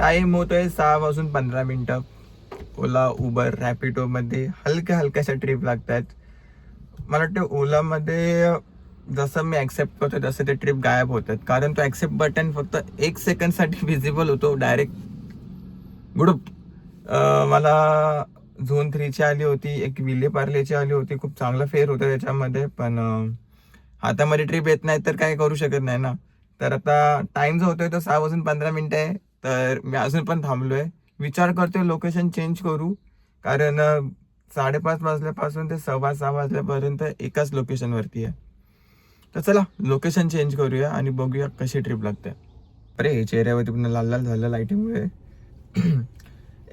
Time होतोय सहा वाजून पंधरा मिनटं. ओला उबर रॅपिडोमध्ये हलक्या हलक्याशा ट्रिप लागतात मला वाटतं ओलामध्ये जसं मी ॲक्सेप्ट करतो तसं ते ट्रिप गायब होतात. कारण तो ॲक्सेप्ट बटन फक्त एक सेकंडसाठी विजिबल होतो डायरेक्ट गुडूप. मला झोन थ्रीची आली होती एक विले पार्लेची आली होती खूप चांगला फेअर होता त्याच्यामध्ये पण हातामध्ये ट्रिप येत नाही तर काय करू शकत नाही ना. तर आता टाईम जो होतोय तो सहा वाजून पंधरा मिनटं आहे. तर मी अजून पण थांबलो आहे विचार करतोय लोकेशन चेंज करू. कारण साडेपाच वाजल्यापासून ते सव्वा सहा वाजल्यापर्यंत एकाच लोकेशनवरती आहे. तर चला लोकेशन चेंज करूया आणि बघूया कशी ट्रिप लागते. अरे चेहऱ्यावरती पुन्हा लाल लाल झालं लाईटिंगमुळे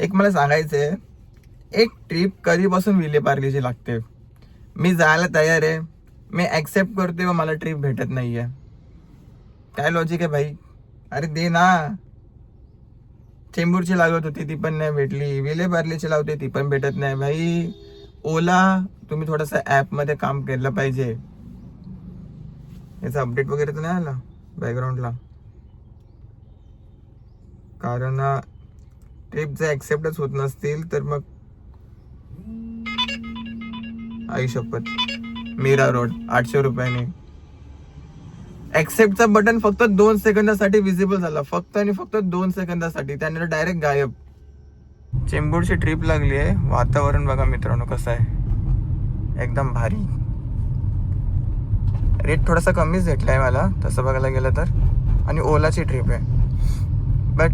एक मला सांगायचं आहे एक ट्रिप कधीपासून विलेपार्लीची लागते? मी जायला तयार आहे. मी ॲक्सेप्ट करते व मला ट्रिप भेटत नाही आहे काय लॉजिक आहे भाई? अरे दे ना. चेंबूरची लागत होती ती पण नाही भेटली. विले पार्लेची लावते ती पण भेटत नाही. भाई ओला तुम्ही थोडंसं ॲपमध्ये काम केलं पाहिजे. याचा अपडेट वगैरे तर नाही आला बॅकग्राऊंडला कारण ट्रिप जर ॲक्सेप्टच होत नसतील तर मग आई शपथ. मीरा रोड आठशे रुपयाने. ऍक्सेप्टचा बटन फक्त दोन सेकंदासाठी विजिबल झाला. फक्त आणि फक्त दोन सेकंदासाठी. त्यानंतर डायरेक्ट गायब. चेंबूरची ट्रिप लागली आहे. वातावरण बघा मित्रांनो कसं आहे. एकदम भारी. रेट थोडासा कमीच भेटला आहे मला. तसं बघायला गेलं तर. आणि ओलाची ट्रिप आहे. बट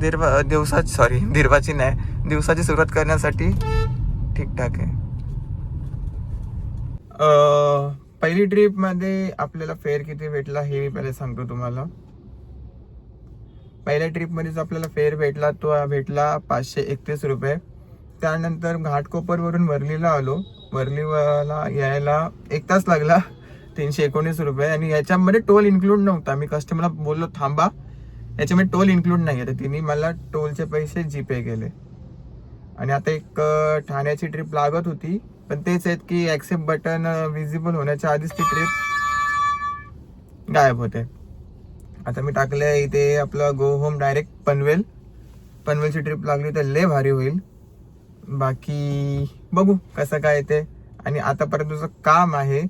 दिरवा दिवसाची सॉरी दिरवाची नाही. दिवसाची सुरुवात करण्यासाठी ठीकठाक आहे. पहिली ट्रिपमध्ये आपल्याला फेअर किती भेटला हे मी पहिले सांगतो तुम्हाला. पहिल्या ट्रिपमध्ये जो आपल्याला फेअर भेटला तो भेटला पाचशे एकतीस रुपये. त्यानंतर घाटकोपरवरून वरलीला आलो. वरलीवाला यायला एक तास लागला तीनशे एकोणीस रुपये. आणि याच्यामध्ये टोल इन्क्लूड नव्हता. मी कस्टमरला बोललो थांबा याच्यामध्ये टोल इन्क्लूड नाही आहे. तर तिने मला टोलचे पैसे जीपे केले. आणि आता एक ठाण्याची ट्रिप लागत होती. पण तेच आहेत की ऍक्सेप्ट बटन विजिबल होण्याच्या आधीच ती ट्रिप गायब होते. आता मी टाकले इथे आपलं गो होम डायरेक्ट पनवेल. पनवेलची ट्रिप लागली तर लय भारी होईल. बाकी बघू कसं काय ते. आणि आतापर्यंत जो काम आहे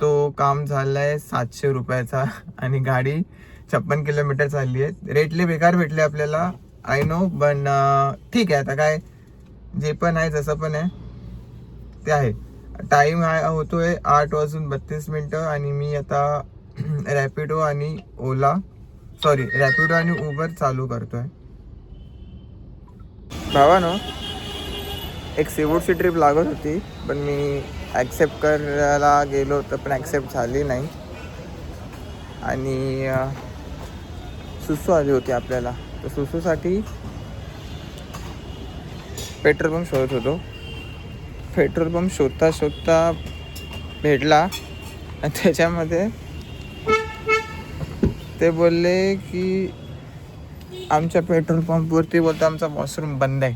तो काम झाला आहे सातशे रुपयाचा. आणि गाडी छप्पन किलोमीटर चालली आहे. रेटले बेकार भेटले आपल्याला आय नो पण ठीक आहे. आता काय जे पण आहे जसं पण आहे. ते आहे. टाइम हा होतोय आठ वाजून बत्तीस मिनटं आणि मी आता रॅपिडो आणि ओला सॉरी रॅपिडो आणि उबर चालू करतोय. भावानो एक सीवूडची ट्रिप लागत होती पण मी ॲक्सेप्ट करायला गेलो होतं पण ॲक्सेप्ट झाली नाही. आणि सुसू आली होती आपल्याला. तर सुसूसाठी पेट्रोल पंप शोधत होतो. पेट्रोल पंप शोधता शोधता भेटला. आणि त्याच्यामध्ये ते बोलले की आमच्या पेट्रोल पंपवरती बोलतो आमचा वॉशरूम बंद आहे.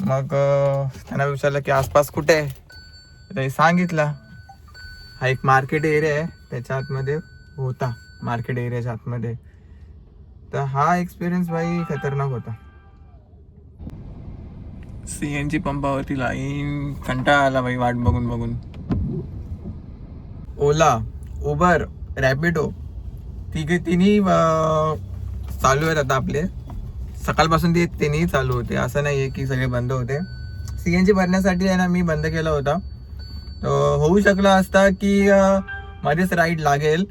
मग त्यांना विचारलं की आसपास कुठे आहे? तर त्यांनी सांगितलं हा एक मार्केट एरिया आहे त्याच्या आतमध्ये होता मार्केट एरियाच्या आतमध्ये. तर हा एक्सपिरियन्स भाई खतरनाक होता. सी एन जी पंपावरती लाईन कंटाळा आला बाई वाट बघून बघून. ओला उबर रॅपिडो तिघे तिन्ही चालू आहेत आता आपले. सकाळपासून ते तिन्ही चालू होते. असं नाही आहे की सगळे बंद होते. सी एन जी भरण्यासाठी आहे ना मी बंद केला होता. होऊ शकला असता की माझेच मध्येच राईड लागेल.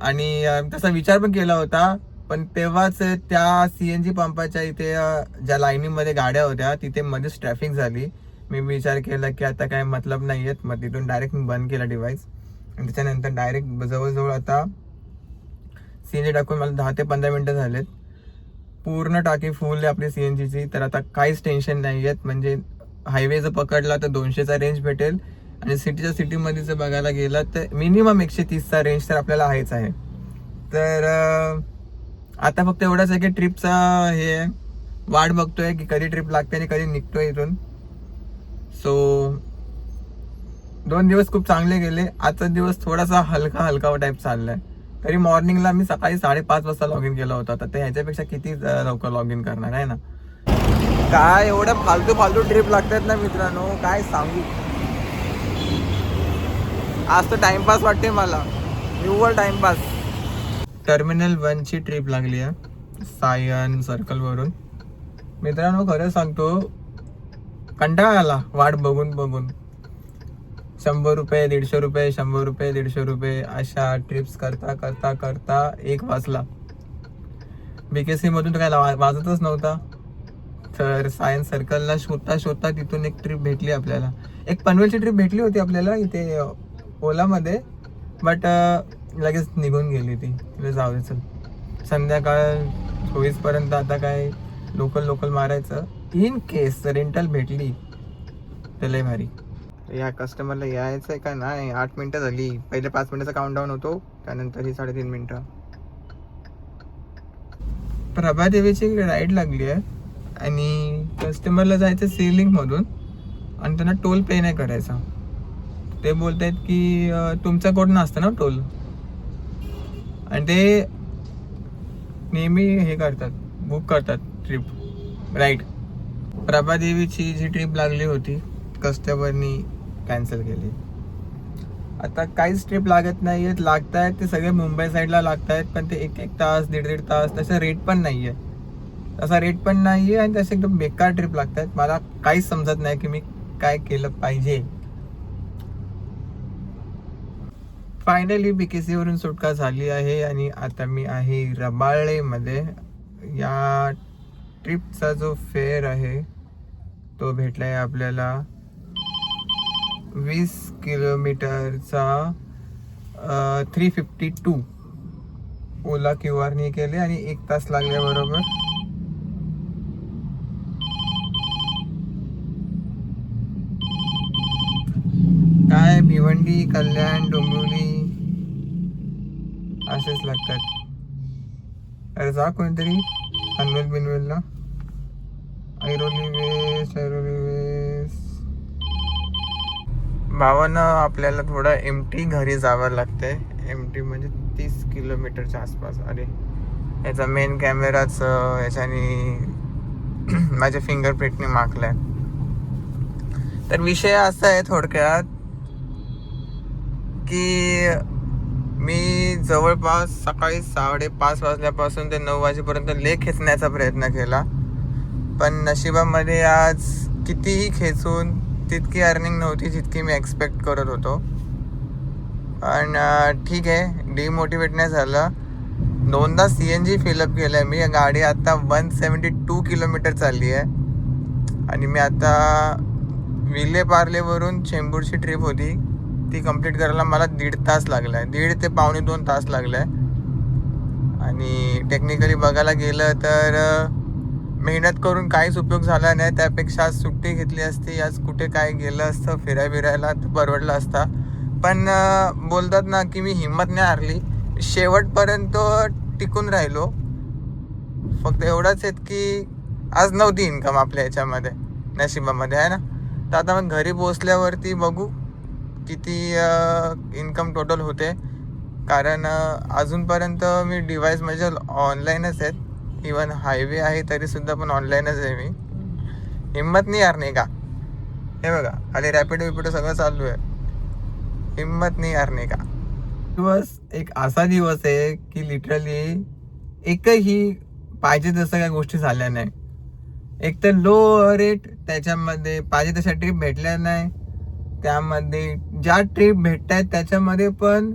आणि तसा विचार पण केला होता. पण तेव्हाच त्या सी एन जी पंपाच्या इथे ज्या लाईनीमध्ये गाड्या होत्या तिथे मध्येच ट्रॅफिक झाली. मी विचार केला की आता काय मतलब नाही आहेत मग तिथून डायरेक्ट मी बंद केला डिव्हाइस आणि त्याच्यानंतर डायरेक्ट जवळजवळ आता सी एन जी टाकून मला दहा ते पंधरा मिनटं झालेत. पूर्ण टाकी फुल आहे आपली सी एन जीची तर आता काहीच टेन्शन नाही आहेत म्हणजे हायवे जर पकडला तर दोनशेचा रेंज भेटेल. आणि सिटीच्या सिटीमध्ये जर बघायला गेलं तर मिनिमम एकशे तीसचा रेंज तर आपल्याला आहेच आहे. तर आता फक्त एवढंच आहे की ट्रिपचा हे वाट बघतोय की कधी ट्रिप लागते आणि कधी निघतोय इथून. सो दोन दिवस खूप चांगले गेले. आजचा दिवस थोडासा हलका हलका टाईप चाललाय. तरी मॉर्निंगला मी सकाळी साडेपाच वाजता लॉग इन केला होता. तर ते ह्याच्यापेक्षा किती लवकर लॉग इन करणार आहे ना? काय एवढं फालतू फालतू ट्रिप लागतात ना मित्रांनो? काय सांगू? आज तर टाइमपास वाटते मला. निव्वळ टाइमपास टर्मिनल वनची ट्रिप लागली आहे. सायन सर्कलवरून मित्रांनो खरं सांगतो कंटाळा आला. वाट बघून बघून. शंभर रुपये दीडशे रुपये शंभर रुपये दीडशे रुपये अशा ट्रिप्स करता करता करता एक वाजला. बी के सीमधून तर काय वाजतच नव्हता. तर सायन्स सर्कलला शोधता शोधता तिथून एक ट्रिप भेटली आपल्याला. एक पनवेलची ट्रिप भेटली होती आपल्याला इथे ओलामध्ये. बट लगेच निघून गेली ती. तिला जाऊ दे चल. संध्याकाळ चोवीसपर्यंत आता काय लोकल लोकल मारायचं. इन केस रेंटल भेटली तर लय भारी. या कस्टमरला यायचं आहे का नाही? आठ मिनटं झाली. पहिले पाच मिनिटाचा काउंटडाऊन होतो. त्यानंतर ही साडेतीन मिनटं. प्रभादेवीची राईड लागली आहे. आणि कस्टमरला जायचं सिलिंगमधून आणि त्यांना टोल पे नाही करायचा. ते बोलत आहेत की तुमचा कोड असतं ना टोल आणि ते नेहमी हे करतात बुक करतात ट्रिप राईट प्रभादेवीची जी ट्रिप लागली होती कस्टमरनी कॅन्सल केली. आता काहीच ट्रिप लागत नाही आहेत लागत आहेत ते सगळे मुंबई साईडला लागत आहेत पण ते एक एक तास दीड दीड तास तसं रेट पण नाही आहे तसा रेट पण नाही आहे आणि तसे एकदम बेकार ट्रिप लागत आहेत मला काहीच समजत नाही की मी काय केलं पाहिजे. फायनली बी के सीवरून सुटका झाली आहे आणि आता मी आहे रबाळेमध्ये या ट्रिपचा जो फेअर आहे तो भेटला आहे आपल्याला वीस किलोमीटरचा थ्री फिफ्टी टू ओला क्यू आरनी केले आणि एक तास लागल्याबरोबर काय भिवंडी कल्याण डोंबिवली असेच लागतात. अरे जा कोणीतरी पनवेल बिनवेलला. ऐरोली वेस ऐरोली वेस भावानं आपल्याला थोडं एम टी घरी जावं लागतंय. एम टी म्हणजे तीस किलोमीटरच्या आसपास. अरे याचा मेन कॅमेराच याच्याने माझ्या फिंगरप्रिंटने मागलाय. तर विषय असा आहे थोडक्यात की मी जवळपास सकाळी साडेपाच वाजल्यापासून ते नऊ वाजेपर्यंत लेख खेचण्याचा प्रयत्न केला. पण नशिबामध्ये आज कितीही खेचून तितकी अर्निंग नव्हती जितकी मी एक्सपेक्ट करत होतो. पण ठीक आहे डिमोटिवेट नाही झालं. दोनदा सी एन जी फिलअप केलं आहे मी. गाडी आता वन सेवन्टी टू किलोमीटर चालली आहे. आणि मी आता विले पार्लेवरून चेंबूरची ट्रिप होती. ती कंप्लीट करायला मला दीड तास लागला आहे दीड ते पावणे दोन तास लागला आहे आणि टेक्निकली बघायला गेलं तर मेहनत करून काहीच उपयोग झाला नाही. त्यापेक्षा आज सुट्टी घेतली असती. आज कुठे काय गेलं असतं फिराय बिरायला तर परवडलं असता. पण बोलतात ना की मी हिंमत नाही हारली. शेवटपर्यंत टिकून राहिलो. फक्त एवढंच आहेत की आज नव्हती इन्कम आपल्या ह्याच्यामध्ये नशिबामध्ये आहे ना? तर आता मग घरी पोचल्यावरती बघू. किती इन्कम टोटल होते. कारण अजूनपर्यंत मी डिवाईस म्हणजे ऑनलाईनच आहेत. इवन हायवे आहे तरीसुद्धा पण ऑनलाईनच आहे मी. हिंमत नाही यार नाही का? हे बघा आणि रॅपिडो विपिडो सगळं चालू आहे. हिंमत नाही यार नाही का? दिवस एक असा दिवस आहे की लिटरली एकही पाहिजे तसं काही गोष्टी झाल्या नाही. एक तर लो रेट त्याच्यामध्ये पाहिजे तशा ट्रीप भेटल्या नाही. त्यामध्ये ज्या ट्रिप भेटत आहेत त्याच्यामध्ये पण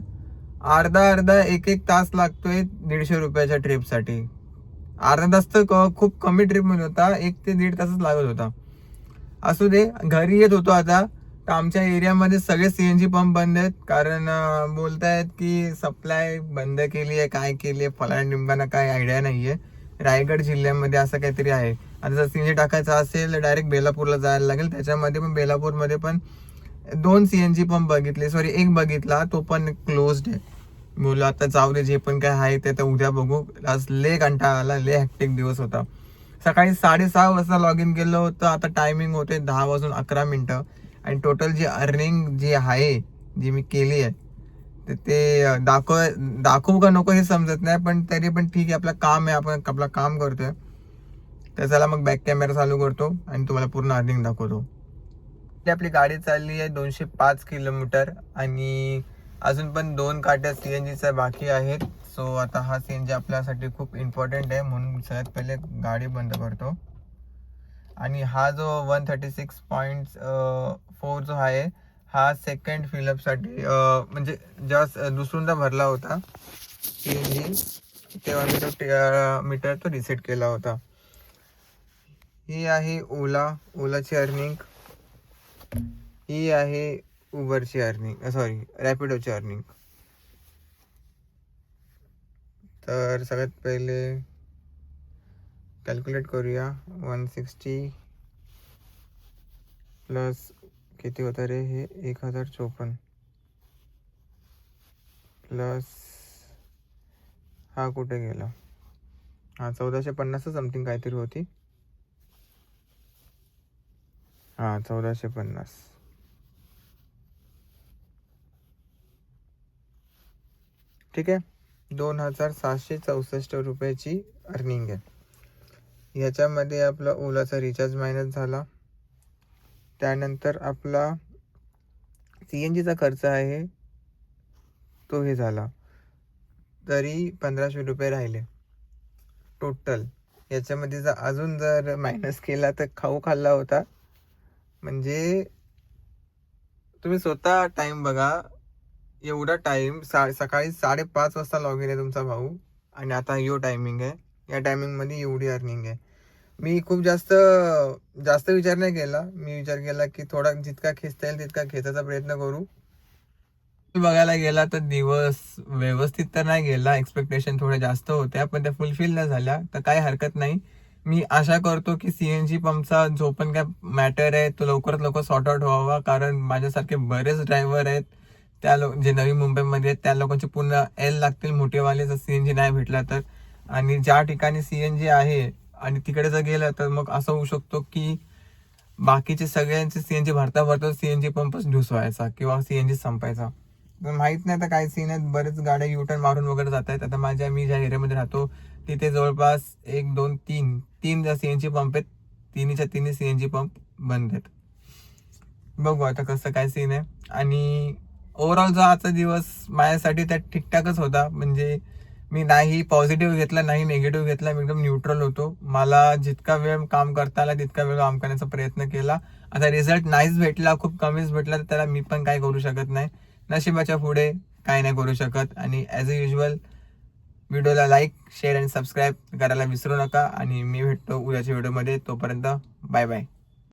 अर्धा अर्धा एक एक तास लागतोय दीडशे रुपयाच्या ट्रिपसाठी अर्धा तास तर क- खूप कमी ट्रिपमध्ये होता. एक ते दीड तासच लागत होता. असू दे घरी येत होतो आता. तर आमच्या एरियामध्ये सगळे सी एन जी पंप बंद आहेत. कारण बोलतायत की सप्लाय बंद केली आहे काय केली आहे फलाना निंबाना काय आयडिया नाही आहे रायगड जिल्ह्यामध्ये असं काहीतरी आहे. आता जर सी एन जी टाकायचं असेल तर डायरेक्ट बेलापूरला जायला लागेल. त्याच्यामध्ये पण बेलापूरमध्ये पण दोन सी एन जी पंप बघितले. सॉरी एक बघितला तो पण क्लोज्ड आहे. बोललो आता जाऊ दे जे पण काय आहे ते तर उद्या बघू. आज ले कंटाळा आला ले हॅक्टिक दिवस होता. सकाळी साडेसहा वाजता लॉग इन केलं होतं. आता टायमिंग होते दहा वाजून अकरा मिनटं. आणि टोटल जी अर्निंग जी आहे जी मी केली आहे तर ते दाखव दाखवू का नको हे समजत नाही पण तरी पण ठीक आहे आपलं काम आहे आपण आपलं काम करतोय. तर चला मग बॅक कॅमेरा चालू करतो आणि तुम्हाला पूर्ण अर्निंग दाखवतो. ती आपली गाडी चालली आहे दोनशे पाच किलोमीटर आणि अजून पण दोन काट्या सी एन जीचा बाकी आहेत. सो आता हा सी एन जी आपल्यासाठी खूप इम्पॉर्टंट आहे म्हणून सगळ्यात पहिले गाडी बंद करतो. आणि हा जो one thirty six point four जो आहे हा सेकंड फिलअपसाठी म्हणजे जेव्हा दुसऱ्यांदा भरला होता सी एन जी तेव्हा मी तो मीटर तो रिसेट केला होता. ही आहे ओला ओलाची अर्निंग ही आहे उबरची अर्निंग सॉरी रॅपिडोची अर्निंग तर सगळ्यात पहिले कॅल्क्युलेट करूया. वन सिक्स्टी प्लस किती होतं रे? हे एक हजार चोपन्न. प्लस हा कुठे गेला? हा चौदाशे पन्नास समथिंग काहीतरी होती. हां चौदाशे पन्नास. ठीक आहे. दोन हजार सहाशे चौसष्ट रुपयाची अर्निंग आहे. याच्यामध्ये आपला ओलाचा रिचार्ज मायनस झाला. त्यानंतर आपला सी एन जीचा खर्च आहे तो हे झाला. तरी पंधराशे रुपये राहिले. टोटल याच्यामध्ये जर अजून जर मायनस केला तर खाऊ खाल्ला होता. म्हणजे तुम्ही स्वतः टाइम बघा. एवढा टाइम सा सकाळी साडेपाच वाजता लॉग इन आहे तुमचा भाऊ. आणि आता यो टायमिंग आहे. या टायमिंगमध्ये एवढी अर्निंग आहे. मी खूप जास्त जास्त विचार नाही केला. मी विचार केला की थोडा जितका खेचता येईल तितका खेचायचा प्रयत्न करू. बघायला गेला तर दिवस व्यवस्थित तर नाही गेला. एक्सपेक्टेशन थोड्या जास्त होत्या पण त्या फुलफिल नाही झाल्या. तर काही हरकत नाही. मी आशा करतो की सी एन जी पंपचा जो पण काय मॅटर आहे तो लवकरात लवकर सॉर्ट आउट व्हावा. कारण माझ्यासारखे बरेच ड्रायव्हर आहेत त्या लोक जे नवी मुंबईमध्ये आहेत त्या लोकांचे पूर्ण एल लागतील. मोठेवाले जर सी एन जी नाही भेटला तर. आणि ज्या ठिकाणी सी एन जी आहे आणि तिकडे जर गेलं तर मग असं होऊ शकतो की बाकीचे सगळ्यांचे सी एन जी भरता भरता जी पंपच ढुसवायचा किंवा सी एन जी संपायचा. तर माहीत नाही आता काय सीन आहेत. बरेच गाड्या युटर्न मारून वगैरे जात आहेत आता माझ्या मी ज्या एरियामध्ये राहतो तिथे जवळपास एक दोन तीन तीन ज्या जी पंप आहेत तिन्हीच्या तिन्ही सी एन जी पंप बंद आहेत. बघू आता कसं काय सीन आहे. आणि ओव्हरऑल जो आजचा दिवस माझ्यासाठी त्यात ठीकठाकच होता. म्हणजे मी नाही पॉझिटिव्ह घेतला नाही निगेटिव्ह घेतला मी एकदम न्यूट्रल होतो. मला जितका वेळ काम करता आला तितका वेळ काम करण्याचा प्रयत्न केला. आता रिझल्ट नाहीच भेटला खूप कमीच भेटला तर त्याला मी पण काय करू शकत नाही. नशिबाच्या पुढे काय नाही करू शकत. आणि ॲज अ युजल व्हिडिओला लाईक शेअर आणि सबस्क्राईब करायला विसरू नका. आणि मी भेटतो उद्याच्या व्हिडिओमध्ये. तोपर्यंत बाय बाय.